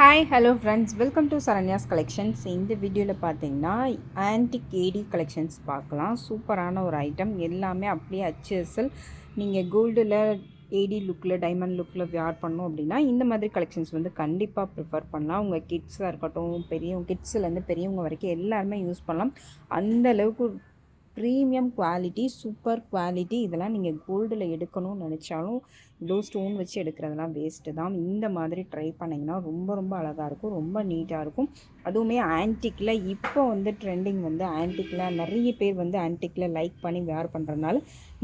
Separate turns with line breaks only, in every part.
Hi hello friends welcome to Saranya's collections இந்த வீடியோவில் பார்த்தீங்கன்னா ஆன்டிக் ஏடி கலெக்ஷன்ஸ் பார்க்கலாம். சூப்பரான ஒரு ஐட்டம் எல்லாமே அப்படியே அச்சுஎஸ்எல் நீங்கள் கோல்டில் ஏடி லுக்கில் டைமண்ட் லுக்கில் வியார் பண்ணோம் அப்படின்னா இந்த மாதிரி கலெக்ஷன்ஸ் வந்து கண்டிப்பாக ப்ரிஃபர் பண்ணலாம். உங்கள் கிட்ஸாக இருக்கட்டும் பெரியவங்க கிட்ஸ்லேருந்து பெரியவங்க வரைக்கும் எல்லாருமே யூஸ் பண்ணலாம். அந்த அளவுக்கு ப்ரீமியம் குவாலிட்டி சூப்பர் குவாலிட்டி இதெல்லாம் நீங்கள் கோல்டில் எடுக்கணும்னு நினச்சாலும் ப்ளூ ஸ்டோன் வச்சு எடுக்கிறதெல்லாம் வேஸ்ட்டு தான். இந்த மாதிரி ட்ரை பண்ணிங்கன்னா ரொம்ப ரொம்ப அழகாக இருக்கும். ரொம்ப நீட்டாக இருக்கும். அதுவுமே ஆன்டிக்கில் இப்போ வந்து ட்ரெண்டிங் வந்து ஆன்டிக்கில் நிறைய பேர் வந்து ஆன்டிக்கில் லைக் பண்ணி வேர் பண்ணுறதுனால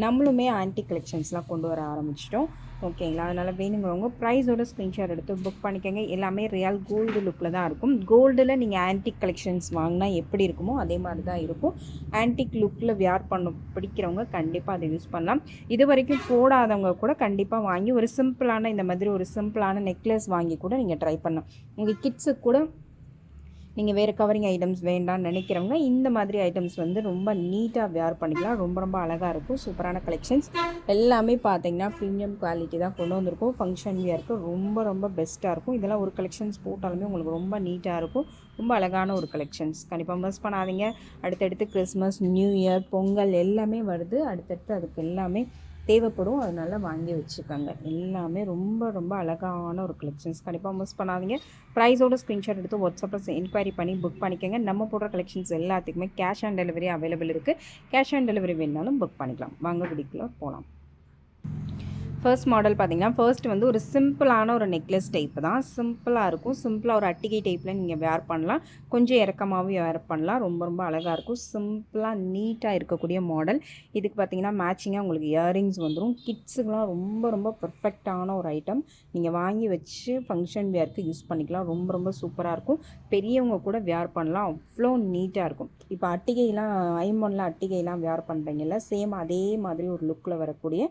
நம்மளுமே ஆன்டிக் கலெக்ஷன்ஸ்லாம் கொண்டு வர ஆரம்பிச்சிட்டோம். ஓகேங்களா அதனால் வேணுங்கிறவங்க ப்ரைஸோட ஸ்க்ரீன்ஷாட் எடுத்து புக் பண்ணிக்கோங்க. எல்லாமே ரியல் கோல்டு லுக்கில் தான் இருக்கும். கோல்டில் நீங்கள் ஆன்டிக் கலெக்ஷன்ஸ் வாங்கினா எப்படி இருக்குமோ அதே மாதிரி தான் இருக்கும். ஆன்டிக் லுக்கில் வியார் பண்ண பிடிக்கிறவங்க கண்டிப்பாக அதை யூஸ் பண்ணலாம். இது வரைக்கும் போடாதவங்க கூட கண்டிப்பாக வாங்கி ஒரு சிம்பிளான இந்த மாதிரி ஒரு சிம்பிளான நெக்லஸ் வாங்கி கூட நீங்கள் ட்ரை பண்ணலாம். உங்கள் கிட்ஸுக்கு கூட நீங்கள் வேறு கவரிங் ஐட்டம்ஸ் வேண்டாம்னு நினைக்கிறவங்க இந்த மாதிரி ஐட்டம்ஸ் வந்து ரொம்ப நீட்டாக வேர் பண்ணிக்கலாம். ரொம்ப ரொம்ப அழகாக இருக்கும். சூப்பரான கலெக்ஷன்ஸ் எல்லாமே பார்த்தீங்கன்னா ப்ரீமியம் குவாலிட்டி தான் கொண்டு வந்திருக்கும். ஃபங்க்ஷன் வியருக்கு ரொம்ப ரொம்ப பெஸ்ட்டாக இருக்கும். இதெல்லாம் ஒரு கலெக்ஷன்ஸ் போட்டாலுமே உங்களுக்கு ரொம்ப நீட்டாக இருக்கும். ரொம்ப அழகான ஒரு கலெக்ஷன்ஸ் கண்டிப்பாக மிஸ் பண்ணாதீங்க. அடுத்தடுத்து கிறிஸ்மஸ் நியூ இயர் பொங்கல் எல்லாமே வருது. அடுத்தடுத்து அதுக்கு எல்லாமே தேவைப்படும் அதனால் வாங்கி வச்சுக்கோங்க. எல்லாமே ரொம்ப ரொம்ப அழகான ஒரு கலெக்ஷன்ஸ் கண்டிப்பாக மிஸ் பண்ணாதீங்க. ப்ரைஸோட ஸ்க்ரீன்ஷாட் எடுத்து வாட்ஸ்அப்பில் என்கொயரி பண்ணி புக் பண்ணிக்கோங்க. நம்ம போடுற கலெக்ஷன்ஸ் எல்லாத்துக்குமே கேஷ் ஆன் டெலிவரி அவைலபிள் இருக்குது கேஷ் ஆன் டெலிவரி வேணாலும் புக் பண்ணிக்கலாம். வாங்க குடிக்கல போகலாம் ஃபர்ஸ்ட் மாடல் பார்த்தீங்கன்னா ஃபர்ஸ்ட் வந்து ஒரு சிம்பிளான ஒரு நெக்லஸ் டைப் தான். சிம்பிளாக இருக்கும். சிம்பிளாக ஒரு அட்டிகை டைப்பில் நீங்கள் வேர் பண்ணலாம். கொஞ்சம் இறக்கமாகவும் வேர் பண்ணலாம். ரொம்ப ரொம்ப அழகாக இருக்கும். சிம்பிளாக நீட்டாக இருக்கக்கூடிய மாடல் இதுக்கு பார்த்தீங்கன்னா மேட்சிங்காக உங்களுக்கு இயரிங்ஸ் வந்துடும் கிட்ஸுக்கெலாம் ரொம்ப ரொம்ப பர்ஃபெக்டான ஒரு ஐட்டம் நீங்கள் வாங்கி வச்சு ஃபங்க்ஷன் வேர்க்கு யூஸ் பண்ணிக்கலாம். ரொம்ப ரொம்ப சூப்பராக இருக்கும். பெரியவங்க கூட வேர் பண்ணலாம். அவ்வளோ நீட்டாக இருக்கும். இப்போ அட்டிகைலாம் ஐமோனில் அட்டிகைலாம் வேர் பண்ணுறீங்கல்ல சேம் அதே மாதிரி ஒரு லுக்கில் வரக்கூடிய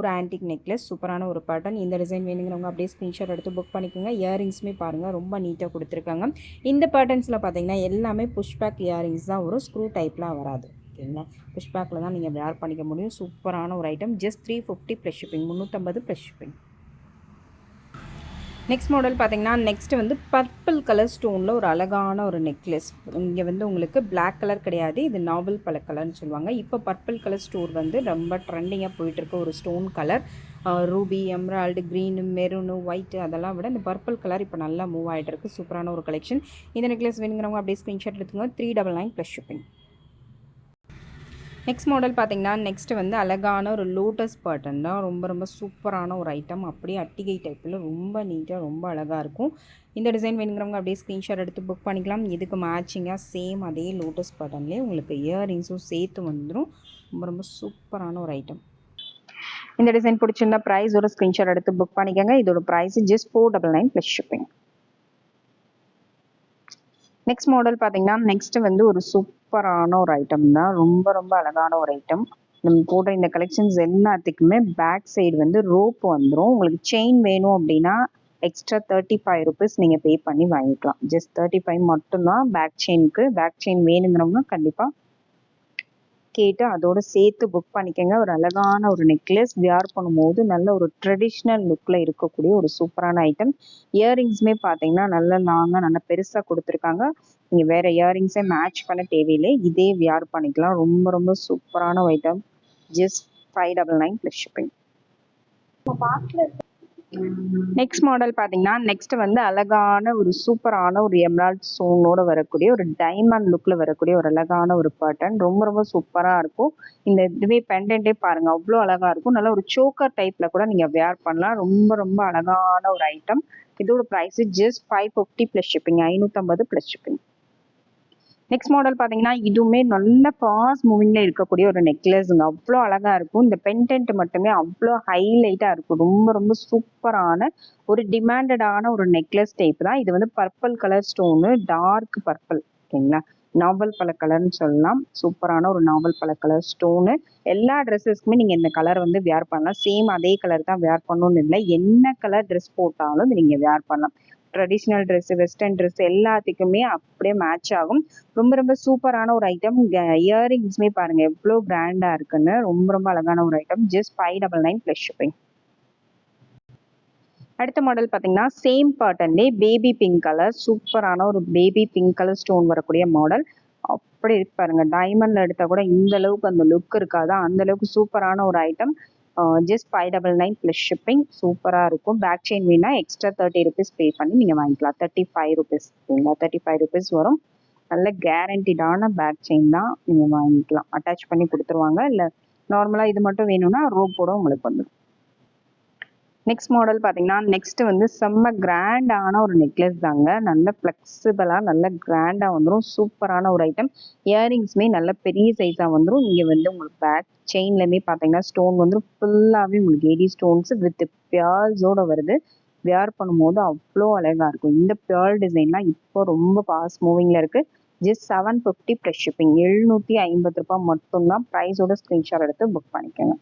ஒரு ஆன்டிக் நெக்லஸ் சூப்பரான ஒரு பேட்டர்ன் இந்த டிசைன் வேணுங்கிறவங்க அப்படியே ஸ்க்ரீன்ஷாட் எடுத்து புக் பண்ணிக்கோங்க. இயரிங்ஸுமே பாருங்கள் ரொம்ப நீட்டாக கொடுத்துருக்காங்க. இந்த பேட்டர்ன்ஸில் பார்த்தீங்கன்னா எல்லாமே புஷ்பேக் இயரிங்ஸ் தான் வரும். ஸ்க்ரூ டைப்லாம் வராது. ஓகேங்களா புஷ்பேக்கில் தான் நீங்கள் வேர் பண்ணிக்க முடியும். சூப்பரான ஒரு item just three fifty plus shipping முந்நூற்றம்பது ப்ளஸ் ஷிப்பிங் நெக்ஸ்ட் மாடல் பார்த்தீங்கன்னா நெக்ஸ்ட்டு வந்து பர்பிள் கலர் ஸ்டோனில் ஒரு அழகான ஒரு நெக்லஸ் இங்கே வந்து உங்களுக்கு பிளாக் கலர் கிடையாது இது நாவல் பல கலர்னு சொல்லுவாங்க. இப்போ பர்பிள் கலர் ஸ்டோர் வந்து ரொம்ப ட்ரெண்டிங்காக போயிட்டுருக்க ஒரு stone colour ruby emerald green maroon white அதெல்லாம் விட இந்த பர்பிள் கலர் இப்போ நல்லா மூவ் ஆகிட்டு இருக்குது சூப்பரான ஒரு கலெக்ஷன் இந்த நெக்லஸ் வேணுங்கிறவங்க அப்படியே ஸ்க்ரீன்ஷாட் எடுத்துங்க three double nine plus shipping next model பார்த்தீங்கன்னா நெக்ஸ்ட்டு வந்து அழகான ஒரு லோட்டஸ் பேட்டர்ன் தான். ரொம்ப ரொம்ப சூப்பரான ஒரு ஐட்டம் அப்படியே அட்டிகை டைப்பில் ரொம்ப நீட்டாக ரொம்ப அழகாக இருக்கும். இந்த டிசைன் வேணுங்கிறவங்க அப்படியே ஸ்க்ரீன்ஷாட் எடுத்து புக் பண்ணிக்கலாம். இதுக்கு மேட்சிங்காக சேம் அதே லோட்டஸ் பேட்டர்ன்லேயே உங்களுக்கு இயரிங்ஸும் சேர்த்து வந்துடும் ரொம்ப ரொம்ப சூப்பரான ஒரு ஐட்டம் இந்த டிசைன் பிடிச்சிருந்தா ப்ரைஸோட ஸ்க்ரீன்ஷாட் எடுத்து புக் பண்ணிக்கோங்க. இதோட price just four double nine plus shipping next model பார்த்தீங்கன்னா நெக்ஸ்ட் வந்து ஒரு சூப்பரான ஒரு ஐட்டம் தான். ரொம்ப ரொம்ப அழகான ஒரு ஐட்டம் நம்ம போடுற இந்த கலெக்ஷன்ஸ் எல்லாத்துக்குமே பேக் சைடு வந்து ரோப் வந்துடும் உங்களுக்கு செயின் வேணும் அப்படின்னா எக்ஸ்ட்ரா தேர்ட்டி ஃபைவ் ருபீஸ் நீங்கள் பே பண்ணி வாங்கிக்கலாம். ஜஸ்ட் தேர்ட்டி ஃபைவ் மட்டும்தான் பேக் செயினுக்கு பேக் செயின் வேணுங்கிறவங்க கண்டிப்பாக கேட்டு அதோட சேர்த்து புக் பண்ணிக்கோங்க. ஒரு அழகான ஒரு நெக்லஸ் வியர் பண்ணும்போது நல்ல ஒரு ட்ரெடிஷ்னல் லுக்கில் இருக்கக்கூடிய ஒரு சூப்பரான ஐட்டம் இயரிங்ஸுமே பார்த்தீங்கன்னா நல்ல லாங்காக நல்லா பெருசாக கொடுத்துருக்காங்க. நீங்கள் வேறு இயரிங்ஸே மேட்ச் பண்ண தேவையில்லை. இதே வியர் பண்ணிக்கலாம். ரொம்ப ரொம்ப சூப்பரான item just five double nine plus shipping next model பார்த்தீங்கன்னா நெக்ஸ்ட் வந்து அழகான ஒரு சூப்பரான ஒரு எம்ராய்ட் ஸ்டோனோட வரக்கூடிய ஒரு டைமண்ட் லுக்கில் வரக்கூடிய ஒரு அழகான ஒரு பேட்டர்ன் ரொம்ப ரொம்ப சூப்பராக இருக்கும். இந்த இதுவே பெண்டன்ட்டே பாருங்க. அவ்வளோ அழகாக இருக்கும். நல்லா ஒரு சோக்கர் டைப்பில் கூட நீங்கள் வேர் பண்ணலாம். ரொம்ப ரொம்ப அழகான ஒரு ஐட்டம் இதோட price just five fifty plus shipping ஐநூற்றம்பது ப்ளஸ் ஷிப்பிங் நெக்ஸ்ட் மாடல் பார்த்தீங்கன்னா இதுவுமே நல்ல ஃபாஸ்ட் மூவிங்கில் இருக்கக்கூடிய ஒரு நெக்லஸுங்க அவ்வளோ அழகாக இருக்கும். இந்த பென்டென்ட் மட்டுமே அவ்வளோ ஹைலைட்டாக இருக்கும். ரொம்ப ரொம்ப சூப்பரான ஒரு டிமாண்டடான ஒரு நெக்லஸ் டைப் தான். இது வந்து purple colour stone dark purple ஓகேங்களா? நாவல் பல கலர்னு சொல்லலாம். சூப்பரான ஒரு நாவல் பல கலர் ஸ்டோனு எல்லா ட்ரெஸ்ஸஸ்க்குமே நீங்கள் இந்த கலர் வந்து வேர் பண்ணலாம். சேம் அதே கலர் தான் வேர் பண்ணணும்னு இல்லை. என்ன கலர் ட்ரெஸ் போட்டாலும் நீங்கள் வேர் பண்ணலாம். ட்ரெடிஷ்னல் ட்ரெஸ்ஸு வெஸ்டர்ன் ட்ரெஸ் எல்லாத்துக்குமே அப்படியே மேட்ச் ஆகும். ரொம்ப ரொம்ப சூப்பரான ஒரு ஐட்டம் இயரிங்ஸுமே பாருங்கள் எவ்வளோ பிராண்டாக இருக்குன்னு. ரொம்ப ரொம்ப அழகான ஒரு item just five double nine plus shipping அடுத்த மாடல் பார்த்தீங்கன்னா சேம் பேட்டர்ன்லே பேபி பிங்க் கலர் சூப்பரான ஒரு பேபி பிங்க் கலர் ஸ்டோன் வரக்கூடிய மாடல் அப்படி இருப்பாருங்க பாருங்க டைமண்ட்ல எடுத்தா கூட இந்த அளவுக்கு அந்த லுக் இருக்காது. அந்த அளவுக்கு சூப்பரான ஒரு item just five double nine plus shipping சூப்பராக இருக்கும். பேக் செயின் வேணா எக்ஸ்ட்ரா தேர்ட்டி ருபீஸ் பே பண்ணி நீங்கள் வாங்கிக்கலாம். தேர்ட்டி ஃபைவ் ருபீஸ் ஓகேங்களா தேர்ட்டி ஃபைவ் ருபீஸ் வரும். நல்ல கேரண்டிடான பேக் செயின் தான் நீங்கள் வாங்கிக்கலாம். அட்டாச் பண்ணி கொடுத்துருவாங்க. இல்லை நார்மலாக இது மட்டும் வேணும்னா ரோப்போட உங்களுக்கு வந்துடும். நெக்ஸ்ட் மாடல் பார்த்தீங்கன்னா நெக்ஸ்ட் வந்து செம்ம கிராண்டான ஒரு நெக்லஸ் தாங்க. நல்ல ஃப்ளெக்சிபிளாக நல்ல கிராண்டாக வந்துடும் சூப்பரான ஒரு ஐட்டம் இயரிங்ஸுமே நல்ல பெரிய சைஸாக வந்துடும் இங்கே வந்து உங்களுக்கு பேக் செயின்லையுமே பார்த்தீங்கன்னா ஸ்டோன் வந்துடும் ஃபுல்லாகவே உங்களுக்கு எடி ஸ்டோன்ஸ் வித் பியர்ஸோட வருது. வியர் பண்ணும்போது அவ்வளோ அழகாக இருக்கும். இந்த பியர் டிசைன்லாம் இப்போ ரொம்ப ஃபாஸ்ட் மூவிங்கில் இருக்குது just seven fifty plus shipping எழுநூற்றி ஐம்பது ரூபாய் மட்டும்தான். ப்ரைஸோட ஸ்க்ரீன்ஷாட் எடுத்து புக் பண்ணிக்கோங்க.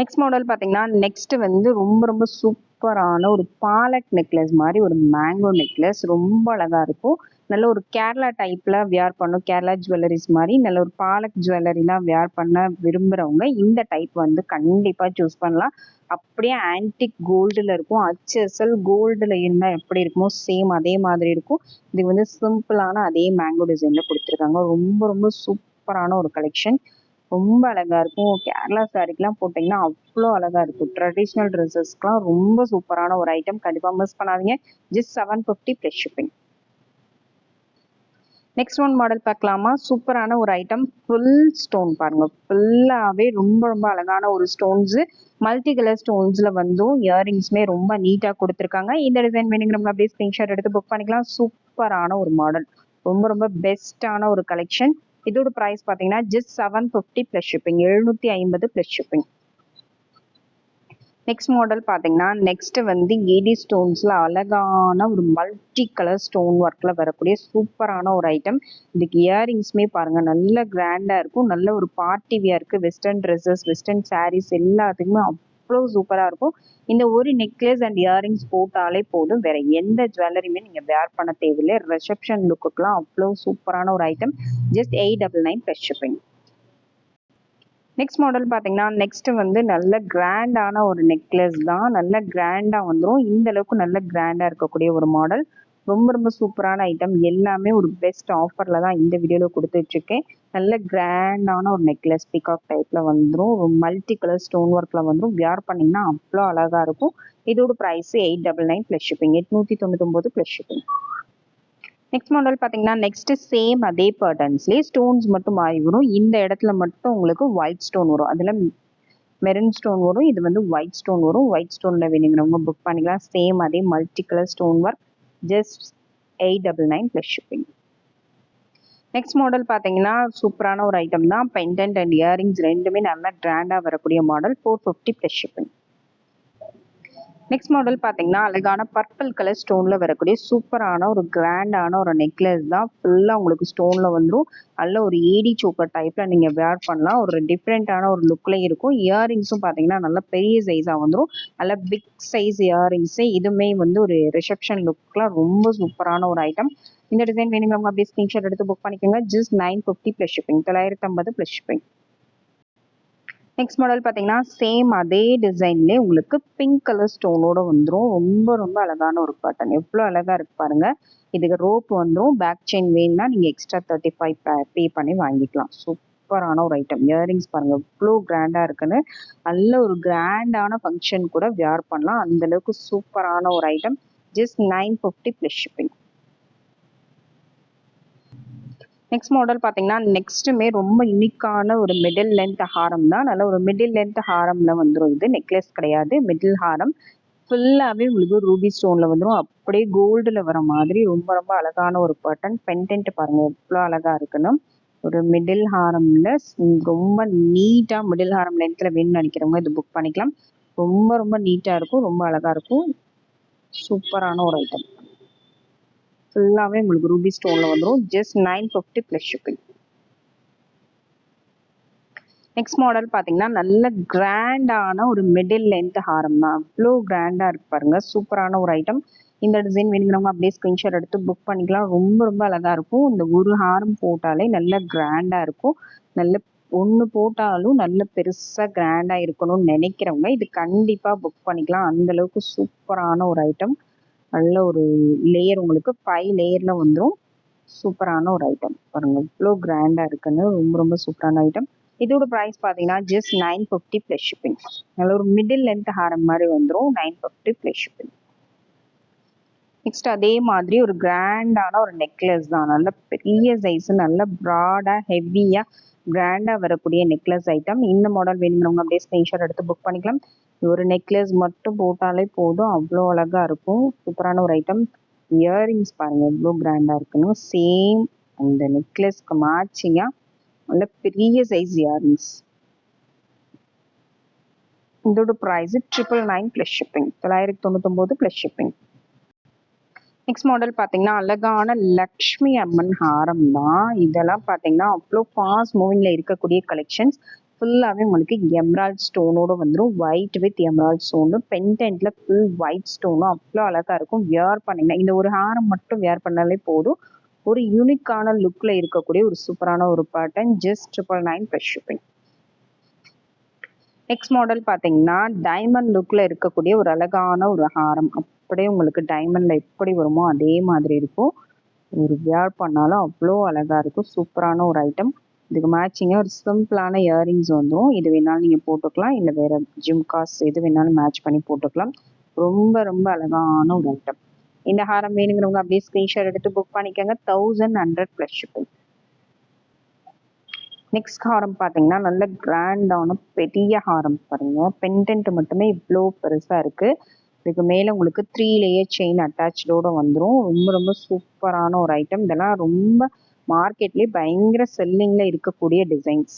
நெக்ஸ்ட் மாடல் பார்த்தீங்கன்னா நெக்ஸ்ட் வந்து ரொம்ப ரொம்ப சூப்பரான ஒரு பாலக் நெக்லஸ் மாதிரி ஒரு மேங்கோ நெக்லஸ் ரொம்ப அழகாக இருக்கும். நல்ல ஒரு கேரளா டைப்பில் வியர் பண்ணும். கேரளா ஜுவல்லரிஸ் மாதிரி நல்ல ஒரு பாலக் ஜுவல்லரிலாம் வியர் பண்ண விரும்புகிறவங்க இந்த டைப் வந்து கண்டிப்பாக சூஸ் பண்ணலாம். அப்படியே ஆன்டிக் கோல்டில் இருக்கும். அச்சசல் கோல்டில் இருந்தால் எப்படி இருக்குமோ சேம் அதே மாதிரி இருக்கும். இது வந்து சிம்பிளான அதே மேங்கோ டிசைனில் கொடுத்துருக்காங்க. ரொம்ப ரொம்ப சூப்பரான ஒரு கலெக்ஷன் ரொம்ப அழகா இருக்கும். கேரளா சாரிக்கெலாம் போட்டிங்கன்னா அவ்வளோ அழகா இருக்கும். ட்ரெடிஷ்னல் ட்ரெஸ்ஸஸ்க்குலாம் ரொம்ப சூப்பரான ஒரு ஐட்டம் கண்டிப்பாக மிஸ் பண்ணாதீங்க. Just seven fifty plus shipping next one model பார்க்கலாமா? சூப்பரான ஒரு ஐட்டம் ஃபுல் ஸ்டோன் பாருங்க. ஃபுல்லாகவே ரொம்ப ரொம்ப அழகான ஒரு ஸ்டோன்ஸு மல்டி கலர் ஸ்டோன்ஸில் வந்தும் இயரிங்ஸுமே ரொம்ப நீட்டாக கொடுத்துருக்காங்க. இந்த டிசைன் வேணுங்கிறவங்க அப்படியே ஸ்க்ரீன்ஷாட் எடுத்து புக் பண்ணிக்கலாம். சூப்பரான ஒரு மாடல் ரொம்ப ரொம்ப பெஸ்ட்டான ஒரு கலெக்ஷன் இதோட ப்ரைஸ் பார்த்தீங்கன்னா just seven fifty plus shipping எழுநூற்றி ஐம்பது ப்ளஸ் ஷிப்பிங் நெக்ஸ்ட் மாடல் பார்த்தீங்கன்னா நெக்ஸ்ட் வந்து ஏடி ஸ்டோன்ஸில் அழகான ஒரு மல்டி கலர் ஸ்டோன் ஒர்க்கில் வரக்கூடிய சூப்பரான ஒரு ஐட்டம் இதுக்கு இயரிங்ஸுமே பாருங்கள் நல்ல கிராண்டாக இருக்கும். நல்ல ஒரு பார்ட்டி வியருக்கு வெஸ்டர்ன் ட்ரெஸ்ஸஸ் வெஸ்டர்ன் சாரீஸ் எல்லாத்துக்குமே அவ்வளோ சூப்பராக இருக்கும். இந்த ஒரு நெக்லஸ் அண்ட் இயரிங்ஸ் போட்டாலே போதும். வேற எந்த ஜுவல்லரியுமே நீங்கள் வேர் பண்ண தேவையில்லை. ரிசப்ஷன் லுக்குக்கெலாம் அவ்வளோ சூப்பரான ஒரு item just eight double nine plus shipping next model பார்த்தீங்கன்னா நெக்ஸ்ட் வந்து நல்ல கிராண்டான ஒரு நெக்லஸ் தான். நல்ல கிராண்டாக வந்துடும் இந்த அளவுக்கு நல்ல கிராண்டாக இருக்கக்கூடிய ஒரு மாடல் ரொம்ப ரொம்ப சூப்பரான ஐட்டம் எல்லாமே ஒரு பெஸ்ட் ஆஃபரில் தான் இந்த வீடியோவில் கொடுத்துட்ருக்கேன். நல்ல கிராண்டான ஒரு நெக்லஸ் பிகாக் டைப்பில் வந்துடும் ஒரு மல்டி கலர் ஸ்டோன் ஒர்க்கில் வந்துடும் வியார் பண்ணிங்கன்னா அவ்வளோ அழகாக இருக்கும். இதோட price eight double nine plus shipping எட்நூற்றி தொண்ணூத்தொம்பது ப்ளஸ் ஷிப்பிங் நெக்ஸ்ட் மாடல் பார்த்தீங்கன்னா நெக்ஸ்ட் சேம் அதே பேட்டர்ன்ஸ்லேயே ஸ்டோன்ஸ் மட்டும் மாறி வரும். இந்த இடத்துல மட்டும் உங்களுக்கு ஒயிட் ஸ்டோன் வரும். அதில் மெரூன் ஸ்டோன் வரும். இது வந்து ஒயிட் ஸ்டோன் வரும். ஒயிட் ஸ்டோனில் வேணுங்கிறவங்க புக் பண்ணிக்கலாம். சேம் அதே multi colour stone work just eight double nine plus shipping next model பார்த்தீங்கன்னா சூப்பரான ஒரு ஐட்டம் தான். பெண்டன்ட் அண்ட் இயரிங்ஸ் ரெண்டுமே நல்லா கிராண்டாக வரக்கூடிய model four fifty plus shipping next model பார்த்தீங்கன்னா அழகான பர்பிள் கலர் ஸ்டோனில் வரக்கூடிய சூப்பரான ஒரு கிராண்டான ஒரு நெக்லஸ் தான் ஃபுல்லாக உங்களுக்கு ஸ்டோனில் வந்துடும் நல்ல ஒரு ஏடி சோக்கர் டைப்பில் நீங்கள் வேர் பண்ணலாம். ஒரு டிஃப்ரெண்ட்டான ஒரு லுக்கில் இருக்கும். இயரிங்ஸும் பார்த்தீங்கன்னா நல்ல பெரிய சைஸாக வந்துடும் நல்ல பிக் சைஸ் இயரிங்ஸு இதுவுமே வந்து ஒரு ரிசப்ஷன் லுக்கில் ரொம்ப சூப்பரான ஒரு ஐட்டம் இந்த டிசைன் வேணுங்கிறவங்க அப்படியே ஸ்க்ரீன்ஷாட் எடுத்து புக் பண்ணிக்கோங்க. Just nine fifty plus shipping தொள்ளாயிரத்தி ஐம்பது ப்ளஸ் ஷிப்பிங் நெக்ஸ்ட் மாடல் பார்த்தீங்கன்னா சேம் அதே டிசைன்லேயே உங்களுக்கு பிங்க் கலர் ஸ்டோனோட வந்துடும் ரொம்ப ரொம்ப அழகான ஒரு பேட்டர்ன் எவ்வளோ அழகாக இருக்கு பாருங்க. இதுக்கு ரோப் வந்துடும் பேக் செயின் வேணும்னா நீங்கள் எக்ஸ்ட்ரா தேர்ட்டி ஃபைவ் பே பண்ணி வாங்கிக்கலாம். சூப்பரான ஒரு ஐட்டம் இயரிங்ஸ் பாருங்க இவ்வளோ கிராண்டாக இருக்குன்னு. நல்ல ஒரு கிராண்டான ஃபங்க்ஷன் கூட வியர் பண்ணலாம். அந்தளவுக்கு சூப்பரான ஒரு item just nine fifty plus shipping next model பார்த்தீங்கன்னா நெக்ஸ்ட்டுமே ரொம்ப யூனிக்கான ஒரு மிடில் லென்த் ஹாரம் தான். நல்ல ஒரு மிடில் லென்த் ஹாரமில் வந்துடும் இது. நெக்லஸ் கிடையாது. மிடில் ஹாரம். ஃபுல்லாகவே உங்களுக்கு ரூபி ஸ்டோனில் வந்துடும் அப்படியே கோல்டில் வர மாதிரி ரொம்ப ரொம்ப அழகான ஒரு பேட்டர்ன் பென்டென்ட் பாருங்கள் எவ்வளோ அழகாக இருக்குன்னு ஒரு மிடில் ஹாரமில் ரொம்ப நீட்டாக மிடில் ஹாரம் லென்த்தில் வேணும்னு நினைக்கிறவங்க இது புக் பண்ணிக்கலாம். ரொம்ப ரொம்ப நீட்டாக இருக்கும். ரொம்ப அழகாக இருக்கும். சூப்பரான ஒரு ஐட்டம் ஃபுல்லாகவே உங்களுக்கு ரூபி ஸ்டோனில் வந்துடும் just nine fifty plus shipping next model பார்த்தீங்கன்னா நல்ல கிராண்டான ஒரு மிடில் லென்த் ஹாரம் தான். அவ்வளோ கிராண்டாக இருக்கு பாருங்க. சூப்பரான ஒரு ஐட்டம் இந்த டிசைன் வேணுங்கிறவங்க அப்படியே ஸ்க்ரீன்ஷாட் எடுத்து புக் பண்ணிக்கலாம். ரொம்ப ரொம்ப அழகாக இருக்கும். இந்த ஒரு ஹாரம் போட்டாலே நல்ல கிராண்டாக இருக்கும். நல்ல ஒன்று போட்டாலும் நல்ல பெருசாக கிராண்டாக இருக்கணும்னு நினைக்கிறவங்க இது கண்டிப்பாக புக் பண்ணிக்கலாம். அந்தளவுக்கு சூப்பரான ஒரு ஐட்டம் நல்ல ஒரு லேயர் உங்களுக்கு ஃபைவ் லேயரில் வந்துடும் சூப்பரான ஒரு ஐட்டம் பாருங்கள் இவ்வளோ கிராண்டாக இருக்குன்னு ரொம்ப ரொம்ப சூப்பரான ஐட்டம் இதோட ப்ரைஸ் பார்த்தீங்கன்னா just nine fifty plus shipping நல்ல ஒரு மிடில் லென்த் ஹாரம் மாதிரி வந்துடும் nine fifty plus shipping next அதே மாதிரி ஒரு கிராண்டான ஒரு நெக்லஸ் தான். நல்ல பெரிய சைஸ் நல்ல ப்ராடாக ஹெவியாக கிராண்டாக வரக்கூடிய நெக்லஸ் ஐட்டம் இந்த மாடல் வேணுங்கிறவங்க அப்படியே ஸ்க்ரீன்ஷாட் எடுத்து புக் பண்ணிக்கலாம். ஒரு நெக்லஸ் மட்டும் போட்டாலே போதும். அவ்வளோ அழகாக இருக்கும். சூப்பரான ஒரு ஐட்டம் இயரிங்ஸ் பாருங்கள் எவ்வளோ கிராண்டாக இருக்குன்னு. சேம் அந்த நெக்லஸ்க்கு மேட்சிங்காக நல்ல பெரிய சைஸ் இயரிங்ஸ் இதோட price triple nine plus shipping தொள்ளாயிரத்தி தொண்ணூத்தொம்போது ப்ளஸ் ஷிப்பிங் நெக்ஸ்ட் மாடல் பார்த்தீங்கன்னா அழகான லக்ஷ்மி அம்மன் ஹாரம் தான். இதெல்லாம் பார்த்தீங்கன்னா அவ்வளோ ஃபாஸ்ட் மூவிங்கில் இருக்கக்கூடிய கலெக்ஷன்ஸ் ஃபுல்லாகவே உங்களுக்கு எம்ராய்ட் ஸ்டோனோட வந்துடும் ஒயிட் வித் எம்ராய்ட் ஸ்டோனு பென்டென்ட்டில் ஃபுல் ஒயிட் ஸ்டோனும் அவ்வளோ அழகாக இருக்கும். வியர் பண்ணிங்கன்னா இந்த ஒரு ஹாரம் மட்டும் வியர் பண்ணாலே போதும். ஒரு யூனிக்கான லுக்கில் இருக்கக்கூடிய ஒரு சூப்பரான ஒரு pattern just triple nine plus shipping next model பார்த்தீங்கன்னா டைமண்ட் லுக்கில் இருக்கக்கூடிய ஒரு அழகான ஒரு ஹாரம். அப்படியே உங்களுக்கு டைமண்டில் எப்படி வருமோ அதே மாதிரி இருக்கும். ஒரு வியர் பண்ணாலும் அவ்வளோ அழகாக இருக்கும். சூப்பரான ஒரு ஐட்டம் இதுக்கு மேட்சிங்காக ஒரு சிம்பிளான இயரிங்ஸ் வந்துடும் இது வேணாலும் நீங்கள் போட்டுக்கலாம். இல்லை வேறு ஜிம்காஸ் எது வேணாலும் மேட்ச் பண்ணி போட்டுக்கலாம். ரொம்ப ரொம்ப அழகான ஒரு ஐட்டம் இந்த ஹாரம் வேணுங்கிறவங்க அப்படியே ஸ்க்ரீன்ஷாட் எடுத்து புக் பண்ணிக்கோங்க. Thousand hundred plus shipping next ஹாரம் பார்த்தீங்கன்னா நல்ல கிராண்டான பெரிய ஹாரம் பாருங்க. பென்டென்ட் மட்டுமே இவ்வளோ பெருசாக இருக்குது இதுக்கு மேலே உங்களுக்கு த்ரீ லேயர் செயின் அட்டாச்சோடு வந்துடும் ரொம்ப ரொம்ப சூப்பரான ஒரு ஐட்டம் இதெல்லாம் ரொம்ப மார்க்கெட்லேயே பயங்கர செல்லிங்கில் இருக்கக்கூடிய டிசைன்ஸ்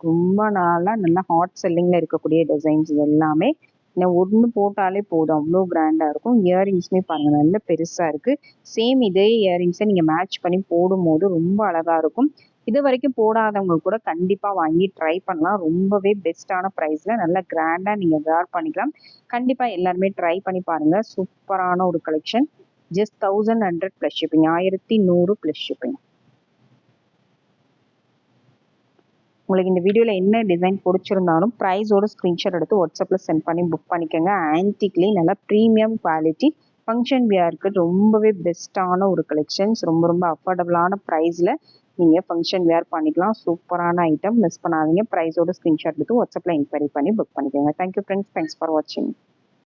ரொம்ப நாளாக நல்லா ஹாட் செல்லிங்கில் இருக்கக்கூடிய டிசைன்ஸ் இது எல்லாமே. இன்னும் ஒன்று போட்டாலே போதும். அவ்வளோ கிராண்டாக இருக்கும். இயரிங்ஸுமே பாருங்கள் நல்ல பெருசாக இருக்குது சேம் இதே இயரிங்ஸை நீங்கள் மேட்ச் பண்ணி போடும்போது ரொம்ப அழகாக இருக்கும். இது வரைக்கும் போடாதவங்க கூட கண்டிப்பாக வாங்கி ட்ரை பண்ணலாம். ரொம்பவே பெஸ்ட்டான ப்ரைஸில் நல்லா கிராண்டாக நீங்கள் வேர் பண்ணிக்கலாம். கண்டிப்பாக எல்லாருமே ட்ரை பண்ணி பாருங்கள் சூப்பரான ஒரு collection just thousand hundred plus shipping ஆயிரத்தி நூறு ப்ளஸ் ஷிப்பிங் உங்களுக்கு இந்த வீடியோவில் என்ன டிசைன் பிடிச்சிருந்தாலும் ப்ரைஸோட ஸ்க்ரீன்ஷாட் எடுத்து வாட்ஸ்அப்பில் சென்ட் பண்ணி புக் பண்ணிக்கோங்க. ஆன்டிக்லேயே நல்லா ப்ரீமியம் குவாலிட்டி ஃபங்க்ஷன் வியருக்கு ரொம்பவே பெஸ்ட்டான ஒரு கலெக்ஷன்ஸ் ரொம்ப ரொம்ப அஃபோர்டபுளான ப்ரைஸில் நீங்கள் ஃபங்க்ஷன் வேர் பண்ணிக்கலாம். சூப்பரான ஐட்டம் மிஸ் பண்ணாதீங்க. ப்ரைஸோட ஸ்க்ரீன்ஷாட் எடுத்து வாட்ஸ்அப்பில் என்கொயரி பண்ணி புக் பண்ணிக்கோங்க. தேங்க்யூ ஃப்ரெண்ட்ஸ் தேங்க்ஸ் ஃபார் வாட்சிங்